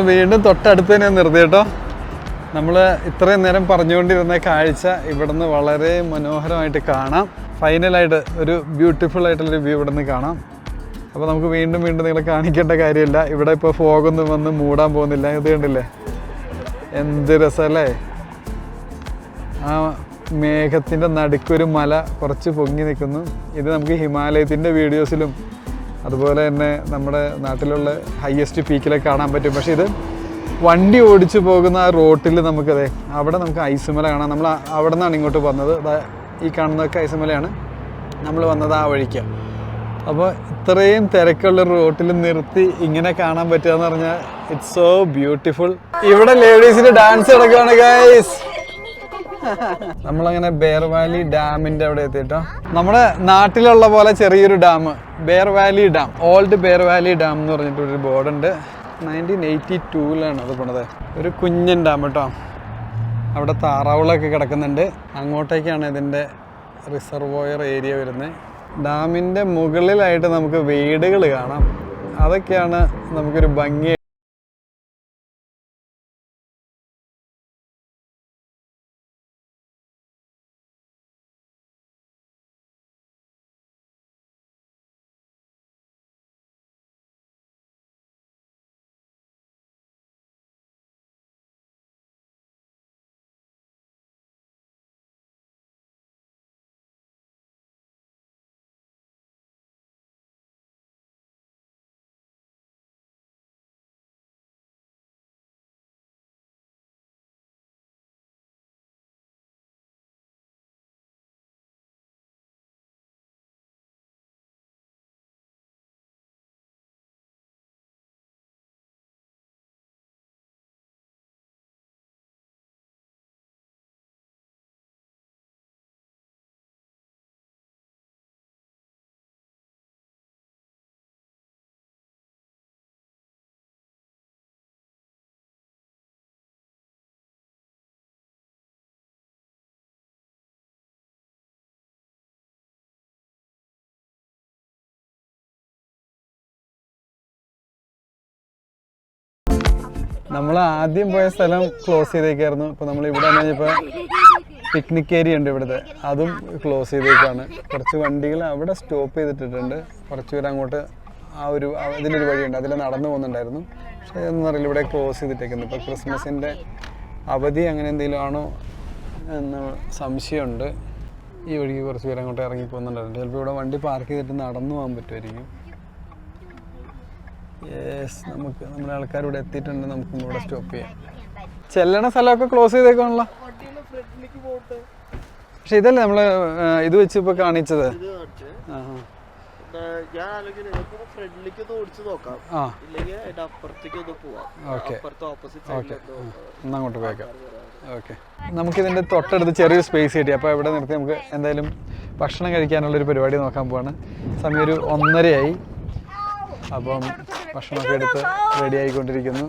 വീണ്ടും തൊട്ടടുത്ത് തന്നെ നിർത്തി കേട്ടോ. നമ്മൾ ഇത്രയും നേരം പറഞ്ഞുകൊണ്ടിരുന്ന കാഴ്ച ഇവിടുന്ന് വളരെ മനോഹരമായിട്ട് കാണാം. ഫൈനലായിട്ട് ഒരു ബ്യൂട്ടിഫുൾ ആയിട്ടുള്ളൊരു വ്യൂ ഇവിടുന്ന് കാണാം. അപ്പോൾ നമുക്ക് വീണ്ടും വീണ്ടും നിങ്ങളെ കാണിക്കേണ്ട കാര്യമില്ല. ഇവിടെ ഇപ്പോൾ ഫോഗൊന്നും വന്ന് മൂടാൻ പോകുന്നില്ല. ഇത് കണ്ടില്ലേ? എന്ത് രസമല്ലേ ആ മേഘത്തിന്റെ നടുക്കൊരു മല കുറച്ച് പൊങ്ങി നിൽക്കുന്നു. ഇത് നമുക്ക് ഹിമാലയത്തിന്റെ വീഡിയോസിലും അതുപോലെ തന്നെ നമ്മുടെ നാട്ടിലുള്ള ഹയസ്റ്റ് പീക്കിലൊക്കെ കാണാൻ പറ്റും. പക്ഷേ ഇത് വണ്ടി ഓടിച്ചു പോകുന്ന ആ റോട്ടിൽ നമുക്കതെ അവിടെ നമുക്ക് ഐസുമല കാണാം. നമ്മൾ അവിടെ നിന്നാണ് ഇങ്ങോട്ട് വന്നത്. ഈ കാണുന്നതൊക്കെ ഐസുമലയാണ് നമ്മൾ വന്നത് ആ വഴിക്ക്. അപ്പോൾ ഇത്രയും തിരക്കുള്ള റോട്ടിൽ നിർത്തി ഇങ്ങനെ കാണാൻ പറ്റുക എന്ന് പറഞ്ഞാൽ ഇറ്റ്സ് സോ ബ്യൂട്ടിഫുൾ ഇവിടെ ലേഡീസിന് ഡാൻസ് നടക്കുകയാണ് ഗൈസ് നമ്മളങ്ങനെ ബെയർ വാലി ഡാമിന്റെ അവിടെ എത്തിയിട്ടോ. നമ്മുടെ നാട്ടിലുള്ള പോലെ ചെറിയൊരു dam Bear Valley dam old Bear Valley dam എന്ന് പറഞ്ഞിട്ട് പറഞ്ഞിട്ടൊരു ബോർഡുണ്ട്. നയന്റീൻ എയ്റ്റി ടൂവിലാണ് അത് പോണത്. ഒരു കുഞ്ഞൻ ഡാം കേട്ടോ അവിടെ താറാവുകളൊക്കെ കിടക്കുന്നുണ്ട്. അങ്ങോട്ടേക്കാണ് ഇതിന്റെ റിസർവോയർ ഏരിയ വരുന്നത് ഡാമിന്റെ മുകളിലായിട്ട് നമുക്ക് വീടുകൾ കാണാം. അതൊക്കെയാണ് നമുക്കൊരു ഭംഗി നമ്മൾ ആദ്യം പോയ സ്ഥലം ക്ലോസ് ചെയ്തേക്കായിരുന്നു. ഇപ്പോൾ നമ്മൾ ഇവിടെ ഇപ്പൊ പിക്നിക് ഏരിയ ഉണ്ട് ഇവിടുത്തെ. അതും ക്ലോസ് ചെയ്തേക്കാണ്. കുറച്ച് വണ്ടികൾ അവിടെ സ്റ്റോപ്പ് ചെയ്തിട്ടിട്ടുണ്ട്. കുറച്ച് പേര് അങ്ങോട്ട് ആ ഒരു ഇതിനൊരു വഴിയുണ്ട്. അതിൽ നടന്നു പോകുന്നുണ്ടായിരുന്നു. പക്ഷേ അതൊന്നും അറിയില്ല. ഇവിടെ ക്ലോസ് ചെയ്തിട്ടേക്കുന്നു. ഇപ്പോൾ ക്രിസ്മസിന്റെ അവധി അങ്ങനെ എന്തെങ്കിലും ആണോ എന്ന് സംശയമുണ്ട്. ഈ വഴിക്ക് കുറച്ച് പേര് അങ്ങോട്ട് ഇറങ്ങി പോകുന്നുണ്ടായിരുന്നു. ചിലപ്പോൾ ഇവിടെ വണ്ടി പാർക്ക് ചെയ്തിട്ട് നടന്നു പോകാൻ പറ്റുമായിരിക്കും. യെസ് നമുക്ക് നമ്മുടെ ആൾക്കാർ ഇവിടെ എത്തിയിട്ടുണ്ട്. നമുക്ക് ഇവിടെ സ്റ്റോപ്പ് ചെയ്യാം. ചെല്ലണ സ്ഥലമൊക്കെ ക്ലോസ് ചെയ്തേക്കാണല്ലോ. പക്ഷെ ഇതല്ലേ നമ്മൾ ഇത് വെച്ച് ഇപ്പൊ കാണിച്ചത്? അങ്ങോട്ട് പോയേക്കാം. ഓക്കെ. നമുക്കിതിന്റെ തൊട്ടടുത്ത് ചെറിയൊരു സ്പേസ് കിട്ടി. അപ്പോൾ ഇവിടെ നിർത്തി നമുക്ക് എന്തായാലും ഭക്ഷണം കഴിക്കാനുള്ള ഒരു പരിപാടി നോക്കാൻ പോവാണ്. സമയം ഒരു ഒന്നരയായി. അപ്പം ഭക്ഷണമൊക്കെ എടുത്ത് ready ആയിക്കൊണ്ടിരിക്കുന്നു.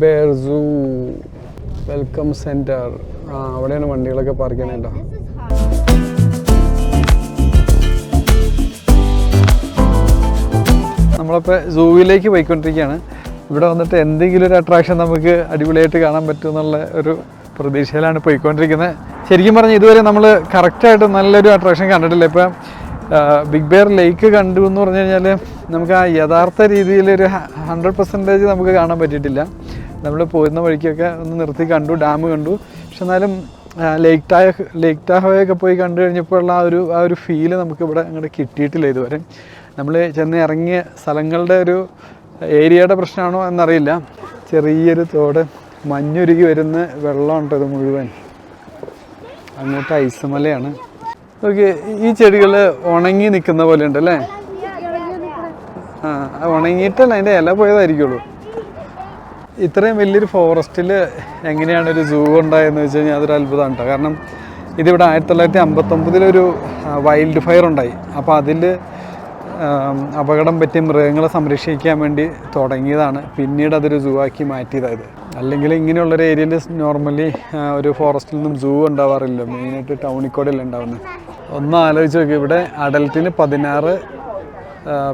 Bear zoo welcome centre. ആ അവിടെയാണ് വണ്ടികളൊക്കെ പാർക്ക് ചെയ്യണല്ലോ നമ്മളിപ്പോൾ സൂവിലേക്ക് പോയിക്കൊണ്ടിരിക്കുകയാണ്. ഇവിടെ വന്നിട്ട് എന്തെങ്കിലും ഒരു അട്രാക്ഷൻ നമുക്ക് അടിപൊളിയായിട്ട് കാണാൻ പറ്റും എന്നുള്ള ഒരു പ്രതീക്ഷയിലാണ് പോയിക്കൊണ്ടിരിക്കുന്നത്. ശരിക്കും പറഞ്ഞാൽ ഇതുവരെ നമ്മൾ കറക്റ്റായിട്ട് നല്ലൊരു അട്രാക്ഷൻ കണ്ടിട്ടില്ല. ഇപ്പം ബിഗ് ബെയർ ലേക്ക് കണ്ടു എന്ന് പറഞ്ഞു കഴിഞ്ഞാൽ നമുക്ക് ആ യഥാർത്ഥ രീതിയിൽ ഒരു ഹൺഡ്രഡ് പെർസെന്റേജ് നമുക്ക് കാണാൻ പറ്റിയിട്ടില്ല. നമ്മൾ പോരുന്ന വഴിക്കൊക്കെ ഒന്ന് നിർത്തി കണ്ടു ഡാം കണ്ടു. പക്ഷെ എന്നാലും ലേക്ക് ടായ ലേക്ക് ടാഹോയൊക്കെ പോയി കണ്ടു കഴിഞ്ഞപ്പോഴുള്ള ആ ഒരു ആ ഒരു ഫീൽ നമുക്ക് ഇവിടെ അങ്ങോട്ട് കിട്ടിയിട്ടില്ല ഇതുവരെ. നമ്മൾ ചെന്ന് ഇറങ്ങിയ സ്ഥലങ്ങളുടെ ഒരു ഏരിയയുടെ പ്രശ്നമാണോ എന്നറിയില്ല. ചെറിയൊരു തോട് മഞ്ഞുരുകി വരുന്ന വെള്ളമുണ്ട് ഇത് മുഴുവൻ. അങ്ങോട്ട് ഐസുമലയാണ്. ഓക്കെ ഈ ചെടികൾ ഉണങ്ങി നിൽക്കുന്ന പോലെ ഉണ്ട് അല്ലേ ആ ഉണങ്ങിയിട്ടല്ല അതിന്റെ ഇല പോയതായിരിക്കുള്ളൂ. ഇത്രയും വലിയൊരു ഫോറസ്റ്റിൽ എങ്ങനെയാണ് ഒരു സൂ ഉണ്ടായതെന്ന് വെച്ച് കഴിഞ്ഞാൽ അതൊരു അത്ഭുതമാണ് കേട്ടോ കാരണം ഇതിവിടെ ആയിരത്തി തൊള്ളായിരത്തി അമ്പത്തൊമ്പതിലൊരു വൈൽഡ് ഫയർ ഉണ്ടായി. അപ്പോൾ അതിൽ അപകടം പറ്റിയ മൃഗങ്ങളെ സംരക്ഷിക്കാൻ വേണ്ടി തുടങ്ങിയതാണ്. പിന്നീട് അതൊരു സൂ ആക്കി മാറ്റിയതായത്. അല്ലെങ്കിൽ ഇങ്ങനെയുള്ളൊരു ഏരിയയിൽ നോർമലി ഒരു ഫോറസ്റ്റിൽ നിന്നും സൂ ഉണ്ടാവാറില്ല മെയിനായിട്ട് ടൗണിക്കോടല്ല ഉണ്ടാവുന്നത് ഒന്ന് ആലോചിച്ച് നോക്കി. ഇവിടെ അഡൽട്ടിന് പതിനാറ്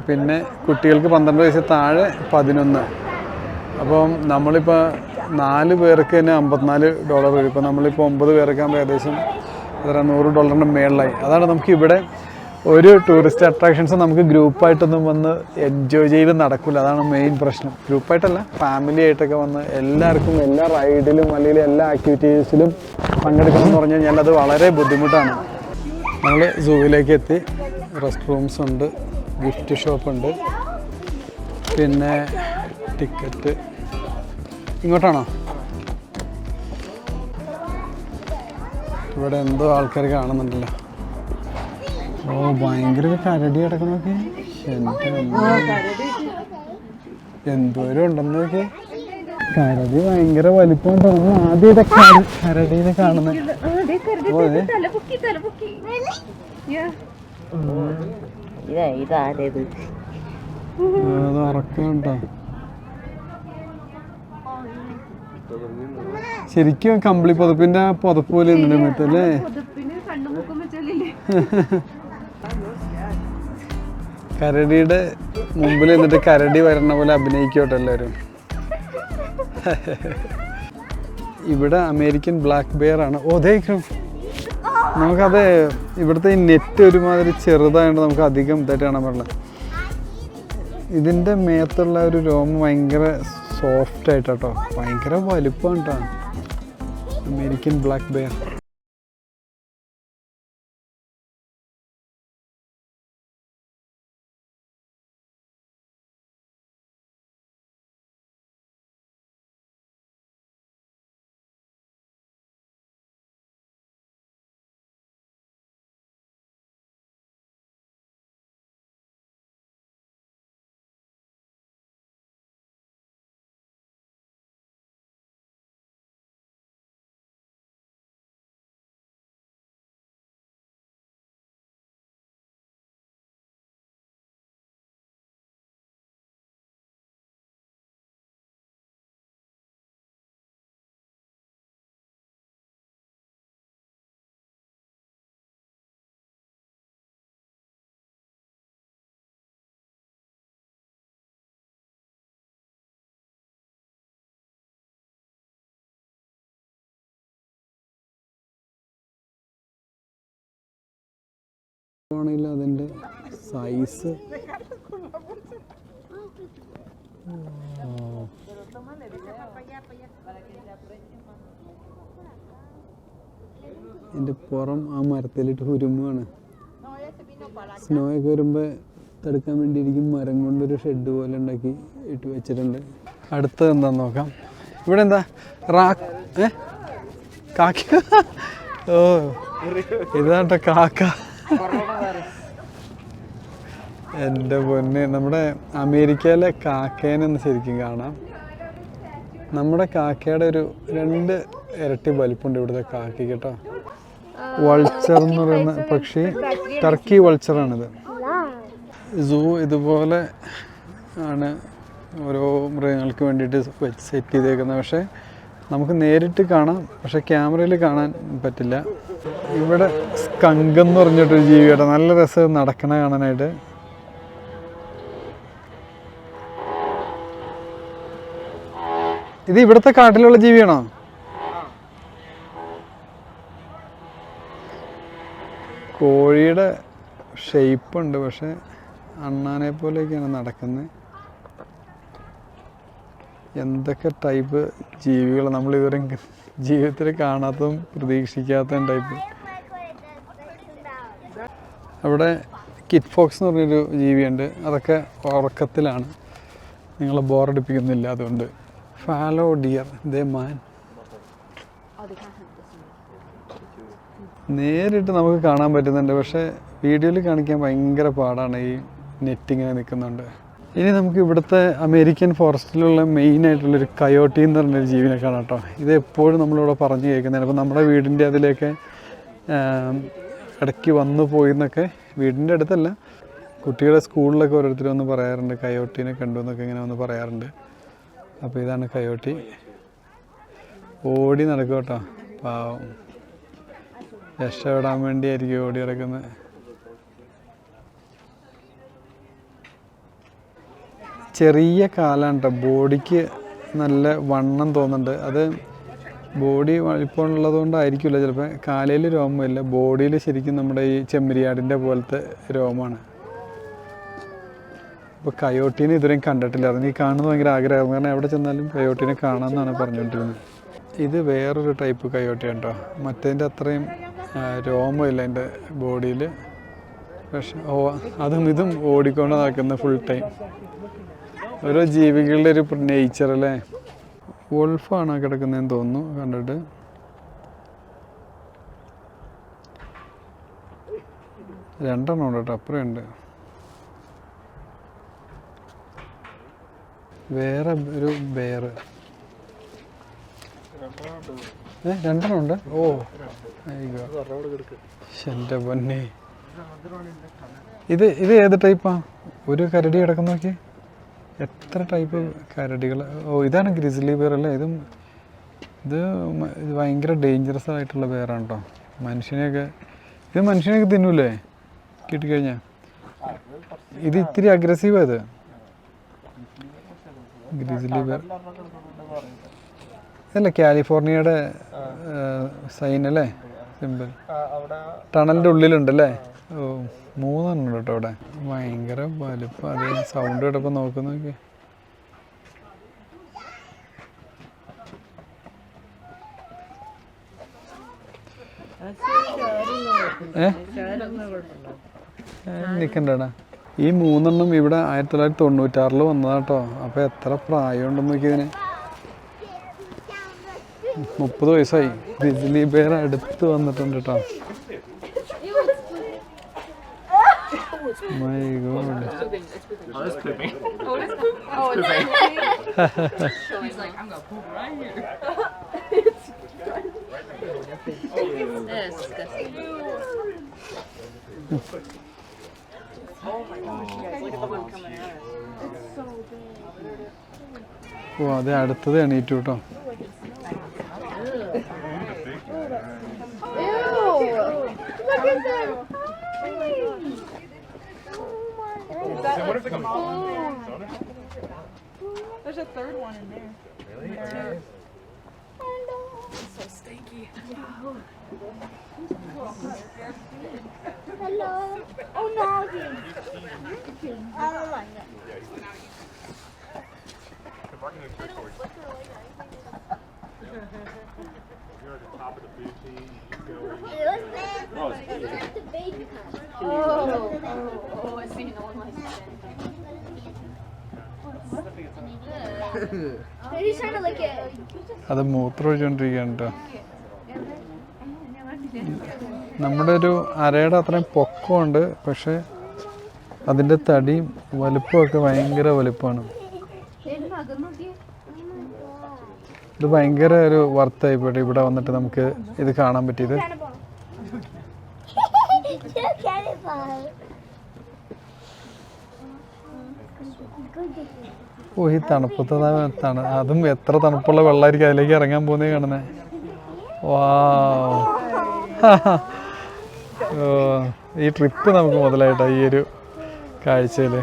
പിന്നെ കുട്ടികൾക്ക് പന്ത്രണ്ട് വയസ്സിൽ താഴെ പതിനൊന്ന്. അപ്പം നമ്മളിപ്പോൾ നാല് പേർക്ക് തന്നെ അമ്പത്തിനാല് ഡോളർ വരും. ഇപ്പോൾ നമ്മളിപ്പോൾ ഒമ്പത് പേർക്കാകുമ്പോൾ ഏകദേശം എത്ര നൂറ് ഡോളറിന്റെ മേളിലായി. അതാണ് നമുക്ക് ഇവിടെ ഒരു ടൂറിസ്റ്റ് അട്രാക്ഷൻസ് നമുക്ക് ഗ്രൂപ്പായിട്ടൊന്നും വന്ന് എൻജോയ് ചെയ്ത് നടക്കില്ല അതാണ് മെയിൻ പ്രശ്നം. ഗ്രൂപ്പായിട്ടല്ല ഫാമിലി ആയിട്ടൊക്കെ വന്ന് എല്ലാവർക്കും എല്ലാ റൈഡിലും അല്ലെങ്കിൽ എല്ലാ ആക്ടിവിറ്റീസിലും പങ്കെടുക്കണം എന്ന് പറഞ്ഞു കഴിഞ്ഞാൽ അത് വളരെ ബുദ്ധിമുട്ടാണ്. നമ്മൾ സൂവിലേക്ക് എത്തി. റെസ്റ്റ് റൂംസ് ഉണ്ട് ഗിഫ്റ്റ് ഷോപ്പ് ഉണ്ട്. പിന്നെ ടിക്കറ്റ് ഇങ്ങോട്ടാണോ? ഇവിടെ എന്തോ ആൾക്കാർ കാണുന്നുണ്ടല്ലോ. ഓ ഭയങ്കര കരടി കിടക്കുന്നൊക്കെ എന്തോരം ഉണ്ടെന്ന് നോക്കി കരടി ഭയങ്കര വലിപ്പം തോന്നുന്നു ആദ്യത്തെ കരടീനെ കാണുന്നത് ഇതാ ഇതാ ഇതാരേത് അത് ഉറക്കമുണ്ടോ ശരിക്കും കമ്പിളി പുതപ്പിന്റെ പുതപ്പ് പോലെ ഉണ്ട് മറ്റല്ലേ പുതപ്പിന് കണ്ണുമുക്കം കരടിയുടെ മുമ്പിൽ നിന്നിട്ട് കരടി വരണ പോലെ അഭിനയിക്കോട്ടെ എല്ലാവരും. ഇവിടെ അമേരിക്കൻ ബ്ലാക്ക് ബെയർ ആണ്. ഓതേക്കും. നമുക്കത് ഇവിടുത്തെ ഈ നെറ്റ് ഒരുമാതിരി ചെറുതായതുകൊണ്ട് നമുക്ക് അധികം ഇതായിട്ട് കാണാൻ പാടില്ല ഇതിന്റെ മേത്തുള്ള ഒരു രോമം ഭയങ്കര സോഫ്റ്റ് ആയിട്ടോ ഭയങ്കര വലുപ്പം കേട്ടോ അമേരിക്കൻ ബ്ലാക്ക് ബെയർ ആണെങ്കിൽ അതിന്റെ സൈസ് എന്റെ പുറം ആ മരത്തിലിട്ട് ഉരുമ്പാണ് സ്നോ ഒക്കെ വരുമ്പോൾ തടുക്കാൻ വേണ്ടിയിരിക്കും മരം കൊണ്ടൊരു ഷെഡ് പോലെ ഉണ്ടാക്കി ഇട്ട് വെച്ചിട്ടുണ്ട്. അടുത്തത് എന്താന്ന് നോക്കാം. ഇവിടെ എന്താ? റാ ഏ? കാക്ക? ഓ ഇതാട്ടോ കാക്ക. എന്റെ പൊന്നെ നമ്മുടെ അമേരിക്കയിലെ കാക്കേനെന്ന് ശരിക്കും കാണാം. നമ്മുടെ കാക്കയുടെ ഒരു രണ്ട് ഇരട്ടി വലിപ്പുണ്ട് ഇവിടുത്തെ കാക്കി കേട്ടോ. വൾച്ചർ എന്ന് പറയുന്ന പക്ഷി ടർക്കി വൾച്ചറാണിത് സൂ ഇതുപോലെ ആണ് ഓരോ മൃഗങ്ങൾക്ക് വേണ്ടിയിട്ട് സെറ്റ് ചെയ്തേക്കുന്നത്. പക്ഷേ നമുക്ക് നേരിട്ട് കാണാം പക്ഷെ ക്യാമറയിൽ കാണാൻ പറ്റില്ല. ഇവിടെ സ്കങ്ക് എന്ന് പറഞ്ഞിട്ടൊരു ജീവിയുടെ നല്ല രസം നടക്കണ കാണാനായിട്ട്. ഇത് ഇവിടുത്തെ കാട്ടിലുള്ള ജീവിയാണോ? കോഴിയുടെ ഷേപ്പ് ഉണ്ട് പക്ഷെ അണ്ണാനെ പോലെയൊക്കെയാണ് നടക്കുന്നത്. എന്തൊക്കെ ടൈപ്പ് ജീവികൾ നമ്മൾ ഇതുവരെ ജീവിതത്തിൽ കാണാത്തതും പ്രതീക്ഷിക്കാത്തതും ടൈപ്പ് അവിടെ കിറ്റ് ഫോക്സ് എന്ന് പറഞ്ഞൊരു ജീവിയുണ്ട്. അതൊക്കെ ഉറക്കത്തിലാണ്. നിങ്ങളെ ബോറടിപ്പിക്കുന്നില്ല അതുകൊണ്ട്. ഫാലോ ഡിയർ ദേ മാൻ. നേരിട്ട് നമുക്ക് കാണാൻ പറ്റുന്നുണ്ട്. പക്ഷേ വീഡിയോയിൽ കാണിക്കാൻ ഭയങ്കര പാടാണ് ഈ നെറ്റിങ്ങനെ നിൽക്കുന്നുണ്ട്. ഇനി നമുക്ക് ഇവിടുത്തെ അമേരിക്കൻ ഫോറസ്റ്റിലുള്ള മെയിൻ ആയിട്ടുള്ളൊരു കയോട്ടി എന്ന് പറഞ്ഞൊരു ജീവിനെ കാണാം കേട്ടോ ഇത് എപ്പോഴും നമ്മളിവിടെ പറഞ്ഞു കേൾക്കുന്നതാണ്. അപ്പോൾ നമ്മുടെ വീടിന്റെ അതിലേക്ക് ഇടയ്ക്ക് വന്നു പോയി എന്നൊക്കെ വീടിന്റെ അടുത്തല്ല. കുട്ടികളുടെ സ്കൂളിലൊക്കെ ഓരോരുത്തർ വന്ന് പറയാറുണ്ട് കയോട്ടീനെ കണ്ടു എന്നൊക്കെ ഇങ്ങനെ വന്ന് പറയാറുണ്ട്. അപ്പോൾ ഇതാണ് കയോട്ടി ഓടി നടക്കും കേട്ടോ പാവം. രക്ഷപ്പെടാൻ വേണ്ടിയായിരിക്കും ഓടി നടക്കുന്നത്. ചെറിയ കാലാണ് കേട്ടോ ബോഡിക്ക് നല്ല വണ്ണം തോന്നുന്നുണ്ട്. അത് ബോഡി വലിപ്പമുള്ളത് കൊണ്ടായിരിക്കില്ല ചിലപ്പോൾ കാലയിൽ രോമമില്ല. ബോഡിയിൽ ശരിക്കും നമ്മുടെ ഈ ചെമ്മരിയാടിന്റെ പോലത്തെ രോമമാണ്. ഇപ്പോൾ കയോട്ടീനെ ഇതുവരെയും കണ്ടിട്ടില്ല. അതെനിക്ക് കാണുന്നത് ഭയങ്കര ആഗ്രഹമായിരുന്നു. കാരണം എവിടെ ചെന്നാലും കയോട്ടീനെ കാണാമെന്നാണ് പറഞ്ഞുകൊണ്ടിരുന്നത്. ഇത് വേറൊരു ടൈപ്പ് കയോട്ടിയാണ് കേട്ടോ മറ്റേതിന്റെ അത്രയും രോമമില്ല എന്റെ ബോഡിയിൽ പക്ഷെ ഓ അതും ഇതും ഓടിക്കൊണ്ട് നടക്കുന്ന ഫുൾ ടൈം ഓരോ ജീവികളുടെ ഒരു നേച്ചർ അല്ലേ? വോൾഫാണ് കിടക്കുന്നതെന്ന് തോന്നുന്നു കണ്ടിട്ട്. രണ്ടെണ്ണം ഉണ്ട് കേട്ടോ അപ്പുറം ഉണ്ട്. വേറെ ഒരു ബെയർ ഏ രണ്ടെണ്ണം ഉണ്ട്? ഓ എന്റെ പൊന്നെ. ഇത് ഇത് ഏത് ടൈപ്പാ ഒരു കരടി കിടക്കുന്ന നോക്കി എത്ര ടൈപ്പ് കരടികൾ? ഓ ഇതാണ് ഗ്രിസിലി ബിയർ അല്ലേ? ഇതും ഇത് ഭയങ്കര ഡേഞ്ചറസ് ആയിട്ടുള്ള പേരാണ് കേട്ടോ മനുഷ്യനെയൊക്കെ ഇത് മനുഷ്യനെയൊക്കെ തിന്നൂലേ? കിട്ടിക്കഴിഞ്ഞാൽ ഇത് ഇത്തിരി അഗ്രസീവ് ഇത്. ഗ്രിസിലി ബെയർ അല്ല കാലിഫോർണിയയുടെ സൈൻ അല്ലേ? സിമ്പിൾ. ടണലിന്റെ ഉള്ളിലുണ്ടല്ലേ ഓ. മൂന്നെണ്ണം കേട്ടോ അവിടെ. ഭയങ്കര വലുപ്പം. അത് സൗണ്ട് കേട്ടപ്പോൾ നോക്കുന്ന നിൽക്കണ്ടടാ ഈ മൂന്നെണ്ണം ഇവിടെ ആയിരത്തി തൊള്ളായിരത്തി തൊണ്ണൂറ്റാറിൽ വന്നതാട്ടോ അപ്പോൾ എത്ര പ്രായമുണ്ടെന്ന് നോക്കിയതിന് മുപ്പത് വയസ്സായി. ഗ്രിസിലി ബെയർ അടുത്ത് വന്നിട്ടുണ്ട് കേട്ടോ. മൈ ഗോഡ് ഓ അതെ അടുത്തത് എണീറ്റു കേട്ടോ. like a mom and son? There's a third one in there. Really? There is. So stinky. Hello. Oh no. I don't like it. Yeah, he's been out. The marketing is for baby kind. Oh, oh, oh, I see no one likes that. He's trying to lick it. അത് മൂത്രം ഒഴിച്ചുകൊണ്ടിരിക്കുകയാണ് കേട്ടോ നമ്മുടെ ഒരു അരയുടെ അത്രയും പൊക്കമുണ്ട് പക്ഷെ അതിന്റെ തടിയും വലുപ്പമൊക്കെ ഭയങ്കര വലുപ്പമാണ് ഇത് ഭയങ്കര ഒരു വർത്തായിപ്പോട്ടെ ഇവിടെ വന്നിട്ട് നമുക്ക് ഇത് കാണാൻ പറ്റിയത്. ഓ ഈ തണുപ്പത്തെ തണു അതും എത്ര തണുപ്പുള്ള വെള്ളമായിരിക്കും അതിലേക്ക് ഇറങ്ങാൻ പോകുന്നത് കാണുന്നേ. വാ ഈ ട്രിപ്പ് നമുക്ക് മുതലായിട്ടാ ഈ ഒരു കാഴ്ചയിൽ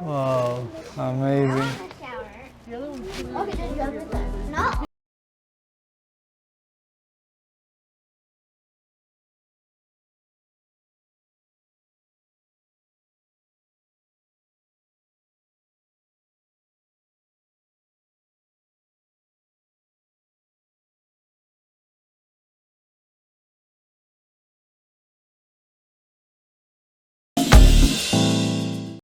Wow, amazing. Okay. No.